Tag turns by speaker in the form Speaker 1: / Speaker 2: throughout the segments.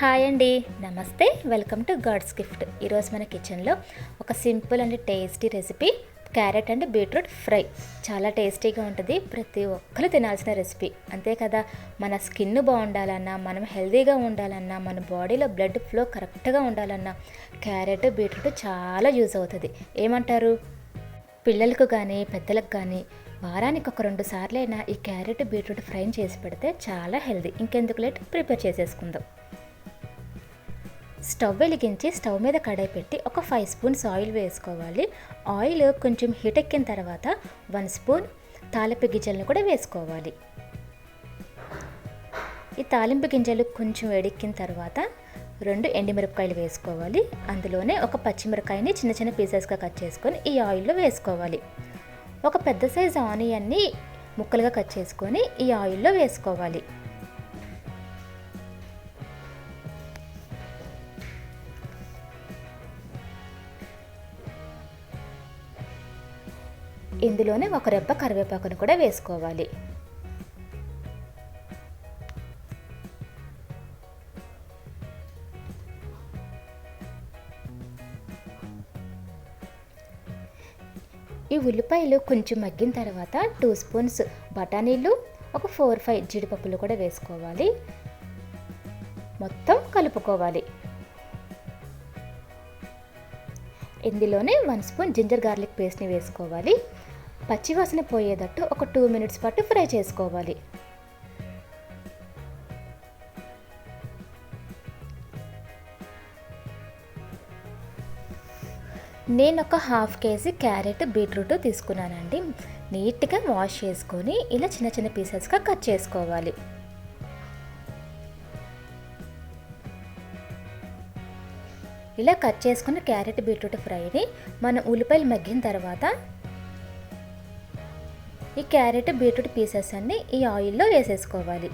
Speaker 1: Hi అండి. నమస్తే. Welcome to God's gift. ఈరోజు మన కిచెన్లో ఒక simple and tasty recipe carrot and beetroot fry. చాలా టేస్టీగా ఉంటుంది. ప్రతి ఒక్కరు తినాల్సిన రెసిపీ. అంతే కదా మన స్కిన్ బాగుండాలన్నా మనం హెల్తీగా ఉండాలన్నా మన బాడీలో బ్లడ్ ఫ్లో కరెక్ట్గా ఉండాలన్నా క్యారెట్ బీట్రూట్ చాలా యూజ్ అవుతుంది. ఏమంటారు? పిల్లలకు కానీ పెద్దలకు కానీ వారానికి ఒక రెండు సార్లైనా ఈ క్యారెట్ బీట్రూట్ ఫ్రై చేసి పెడితే చాలా హెల్దీ. ఇంకెందుకు లేట్? ప్రిపేర్ చేసేసుకుందాం. స్టవ్ వెలిగించి స్టవ్ మీద కడాయి పెట్టి ఒక ఫైవ్ స్పూన్స్ ఆయిల్ వేసుకోవాలి. ఆయిల్ కొంచెం హీట్ ఎక్కిన తర్వాత వన్ స్పూన్ తాలింపు గింజలను కూడా వేసుకోవాలి. ఈ తాలింపు గింజలు కొంచెం వేడెక్కిన తర్వాత రెండు ఎండిమిరపకాయలు వేసుకోవాలి. అందులోనే ఒక పచ్చిమిరకాయని చిన్న చిన్న పీసెస్గా కట్ చేసుకొని ఈ ఆయిల్లో వేసుకోవాలి. ఒక పెద్ద సైజు ఆనియన్ని ముక్కలుగా కట్ చేసుకొని ఈ ఆయిల్లో వేసుకోవాలి. ఇందులోనే ఒక రెప్ప కరివేపాకును కూడా వేసుకోవాలి. ఈ ఉల్లిపాయలు కొంచెం మగ్గిన తర్వాత టూ స్పూన్స్ బఠానీలు ఒక ఫోర్ ఫైవ్ జీడిపప్పులు కూడా వేసుకోవాలి. మొత్తం కలుపుకోవాలి. ఇందులోనే వన్ స్పూన్ జింజర్ గార్లిక్ పేస్ట్ని వేసుకోవాలి. పచ్చివాసన పోయేటట్టు ఒక టూ మినిట్స్ పాటు ఫ్రై చేసుకోవాలి. నేను ఒక హాఫ్ కేజీ క్యారెట్ బీట్రూట్ తీసుకున్నానండి. నీట్గా వాష్ చేసుకొని ఇలా చిన్న చిన్న పీసెస్గా కట్ చేసుకోవాలి. ఇలా కట్ చేసుకున్న క్యారెట్ బీట్రూట్ ఫ్రైని మనం ఉల్లిపాయలు మగ్గిన తర్వాత ఈ క్యారెట్ బీట్రూట్ పీసెస్ అన్ని ఈ ఆయిల్లో వేసేసుకోవాలి.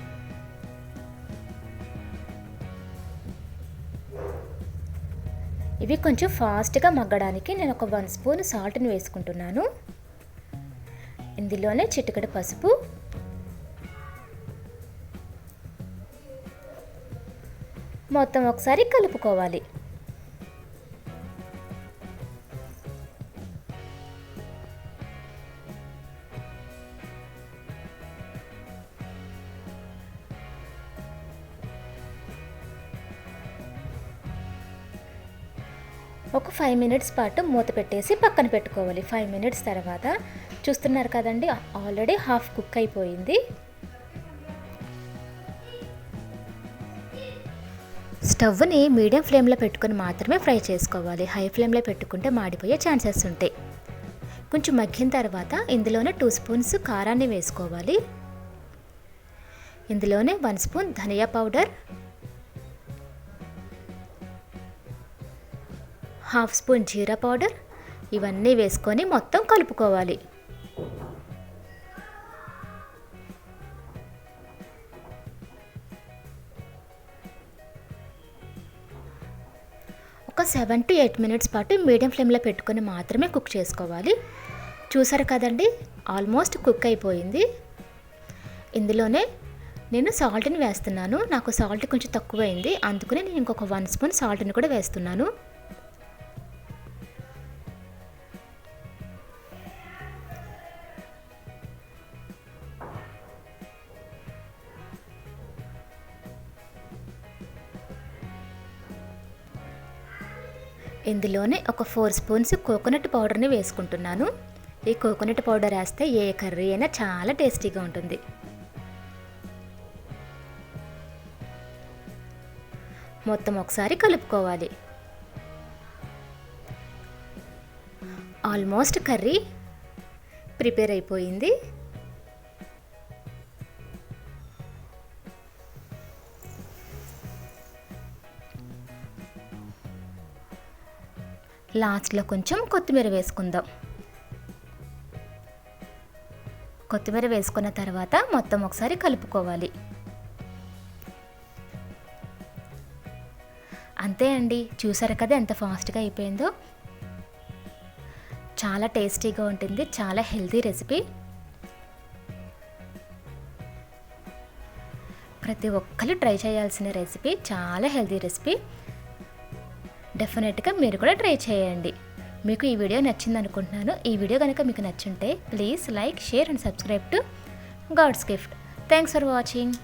Speaker 1: ఇవి కొంచెం ఫాస్ట్గా మగ్గడానికి నేను ఒక వన్ స్పూన్ సాల్ట్ని వేసుకుంటున్నాను. ఇందులోనే చిటికడ పసుపు మొత్తం ఒకసారి కలుపుకోవాలి. ఒక ఫైవ్ మినిట్స్ పాటు మూత పెట్టేసి పక్కన పెట్టుకోవాలి. ఫైవ్ మినిట్స్ తర్వాత చూస్తున్నారు కదండి ఆల్రెడీ హాఫ్ కుక్ అయిపోయింది. స్టవ్ని మీడియం ఫ్లేమ్లో పెట్టుకొని మాత్రమే ఫ్రై చేసుకోవాలి. హై ఫ్లేమ్లో పెట్టుకుంటే మాడిపోయే ఛాన్సెస్ ఉంటాయి. కొంచెం మగ్గిన తర్వాత ఇందులోనే టూ స్పూన్స్ కారాన్ని వేసుకోవాలి. ఇందులోనే వన్ స్పూన్ ధనియా పౌడర్ హాఫ్ స్పూన్ జీరా పౌడర్ ఇవన్నీ వేసుకొని మొత్తం కలుపుకోవాలి. ఒక సెవెన్ టు ఎయిట్ మినిట్స్ పాటు మీడియం ఫ్లేమ్లో పెట్టుకొని మాత్రమే కుక్ చేసుకోవాలి. చూసారు కదండి? ఆల్మోస్ట్ కుక్ అయిపోయింది. ఇందులోనే నేను సాల్ట్ని వేస్తున్నాను. నాకు సాల్ట్ కొంచెం తక్కువైంది. అందుకనే నేను ఇంకొక వన్ స్పూన్ సాల్ట్ని కూడా వేస్తున్నాను. ఇందులోనే ఒక ఫోర్ స్పూన్స్ కోకోనట్ పౌడర్ని వేసుకుంటున్నాను. ఈ కోకోనట్ పౌడర్ వేస్తే ఏ కర్రీ అయినా చాలా టేస్టీగా ఉంటుంది. మొత్తం ఒకసారి కలుపుకోవాలి. ఆల్మోస్ట్ కర్రీ ప్రిపేర్ అయిపోయింది. లాస్ట్లో కొంచెం కొత్తిమీర వేసుకుందాం. కొత్తిమీర వేసుకున్న తర్వాత మొత్తం ఒకసారి కలుపుకోవాలి. అంతే అండి. చూసారు కదా ఎంత ఫాస్ట్గా అయిపోయిందో? చాలా టేస్టీగా ఉంటుంది. చాలా హెల్తీ రెసిపీ. ప్రతి ఒక్కరు ట్రై చేయాల్సిన రెసిపీ చాలా హెల్తీ రెసిపీ. డెఫినెట్గా మీరు కూడా ట్రై చేయండి. మీకు ఈ వీడియో నచ్చింది అనుకుంటున్నాను ఈ వీడియో కనుక మీకు నచ్చుంటే please like share and subscribe to God's gift thanks for watching